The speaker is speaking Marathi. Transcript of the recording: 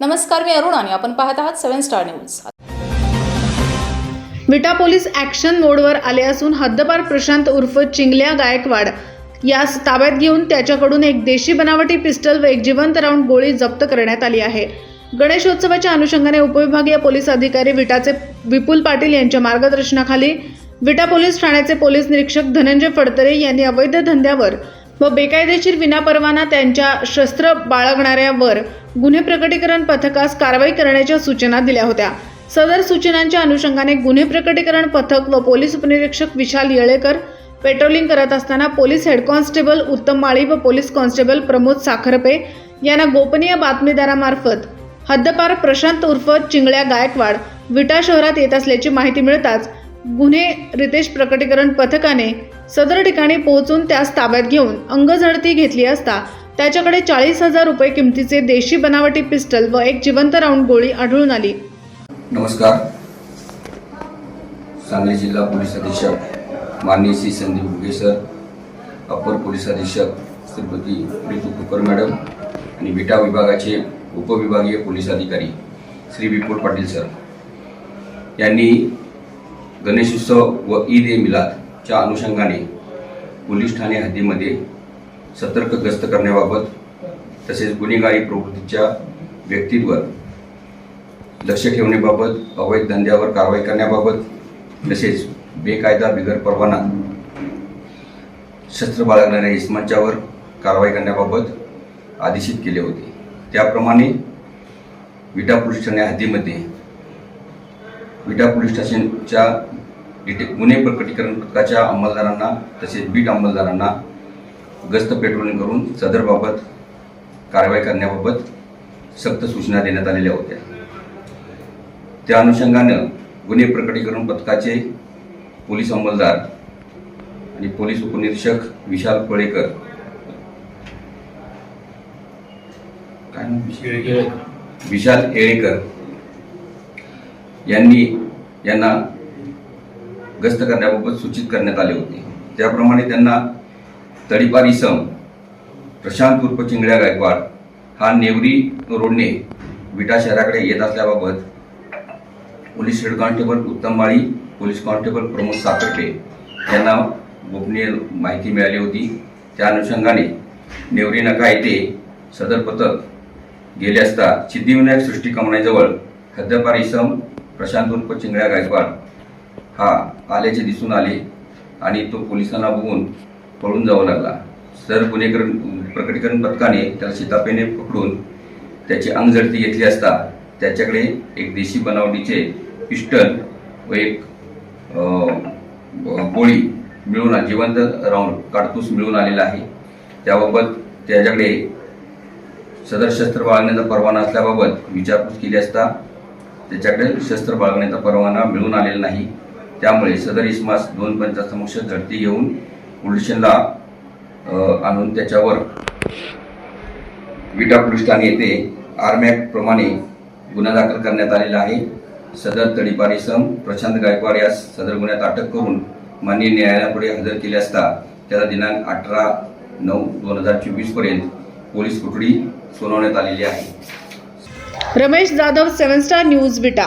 नमस्कार मी अरुण आणि आपण पाहत आहात seven star news. Vita police action मोडवर आले असून हद्दपार प्रशांत उर्फ चिंगल्या गायकवाड. यास ताब्यात घेऊन त्याच्याकडून एक देशी बनावटी पिस्टल व एक जिवंत राऊंड गोळी जप्त करण्यात आली आहे. गणेशोत्सवाच्या अनुषंगाने उपविभागीय पोलीस अधिकारी विटाचे विपुल पाटील यांच्या मार्गदर्शनाखाली विटा पोलीस ठाण्याचे पोलीस निरीक्षक धनंजय फडतरे यांनी अवैध धंद्यावर व बेकायदेशीर विनापरवाना त्यांच्या शस्त्र बाळगणाऱ्यावर गुन्हे प्रकटीकरण पथकास कारवाई करण्याच्या सूचना दिल्या होत्या. सदर सूचनांच्या अनुषंगाने गुन्हे प्रकटीकरण पथक व पोलीस उपनिरीक्षक विशाल येळेकर पेट्रोलिंग करत असताना पोलीस हेड कॉन्स्टेबल उत्तम माळी व पोलीस कॉन्स्टेबल प्रमोद साखरपे यांना गोपनीय बातमीदारामार्फत हद्दपार प्रशांत उर्फ चिंगळ्या गायकवाड विटा शहरात येत असल्याची माहिती मिळताच गुन्हे रितेश प्रकटीकरण पथकाने सदर ठिकाणी पोहोचून त्यास ताब्यात घेऊन अंगझडती घेतली असता त्याच्याकडे चाळीस हजार रुपये किमतीचे देशी बनावटी पिस्टल व एक जिवंत राऊंड गोळी आढळून आली. नमस्कार. सांगली जिल्हा पोलीस अधीक्षक माननीय श्री संदीप बुगे सर अपर पोलीस अधीक्षक श्रीमती प्रीतू कुकर मॅडम आणि विटा विभागाचे उपविभागीय पोलीस अधिकारी श्री विपुल पाटील सर. यांनी गणेशोत्सव व ईद ए मिलादच्या अनुषंगाने पोलीस ठाणे हद्दीमध्ये सतर्क करण्याबाबत तसेच गुन्हेगारी प्रवृत्तीच्या व्यक्तींवर लक्ष ठेवण्याबाबत अवैध धंद्यावर कारवाई करण्याबाबत तसेच बेकायदा बिगर परवाना शस्त्र बाळगणाऱ्या इस्मांच्यावर कारवाई करण्याबाबत आदेशित केले होते. त्याप्रमाणे विटा पोलीस ठाण्या हद्दीमध्ये विटा पोलीस स्टेशनच्या डिटे गुन्हे प्रकटीकरण पथकाच्या अंमलदारांना तसेच बीट अंमलदारांना गस्त पेट्रोलिंग करून सदरबाबत कारवाई करण्याबाबत सक्त सूचना देण्यात आलेल्या होत्या. त्या अनुषंगानं गुन्हे प्रकटीकरण पथकाचे पोलीस अंमलदार आणि पोलीस उपनिरीक्षक विशाल पळेकर काय? विशाल येळेकर. यांनी यांना गस्त करण्याबाबत सूचित करण्यात आले होते. त्याप्रमाणे त्यांना तडीपार इसम प्रशांत उर्फ चिंगड्या गायकवाड हा नेवरी रोडने विटा शहराकडे येत असल्याबाबत police head constable Uttam Mali police constable Pramod Satarde यांना गोपनीय माहिती मिळाली होती. त्या अनुषंगाने नेवरी नका येथे सदर पथक गेले असता सिद्धिविनायक सृष्टी कमानीजवळ हद्दपार इसम प्रशांत उर्फ चिंगळ्या गायकवाड हा आल्याचे दिसून आले आणि तो पोलिसांना बघून पळून जावं लागला. सर गुन्हेकरण प्रकटीकरण पथकाने त्याला शितापेने पकडून त्याची अंगझडती घेतली असता त्याच्याकडे एक देशी बनावटीचे पिस्टल व एक गोळी मिळून जिवंत राऊंड काडतूस मिळून आलेला आहे. त्याबाबत त्याच्याकडे सदर शस्त्र बाळगण्याचा परवाना असल्याबाबत विचारपूस केली असता त्याच्याकडे शस्त्र बाळगण्याचा परवाना मिळून आलेला नाही. त्यामुळे सदर इसमास दोन पंचासमक्ष झडती घेऊन पोलीस आणून त्याच्यावर विटा पोलीस ठाणे येथे आर्मी प्रमाणे गुन्हा दाखल करण्यात आलेला आहे. सदर तडीपार इसम प्रशांत गायकवाड यास सदर गुन्ह्यात अटक करून माननीय न्यायालयापुढे हजर केले असता त्याला दिनांक अठरा नऊ दोन हजार चोवीसपर्यंत पोलीस कोठडी सुनावण्यात आलेली आहे. Ramesh Jadhav seven star news Vita.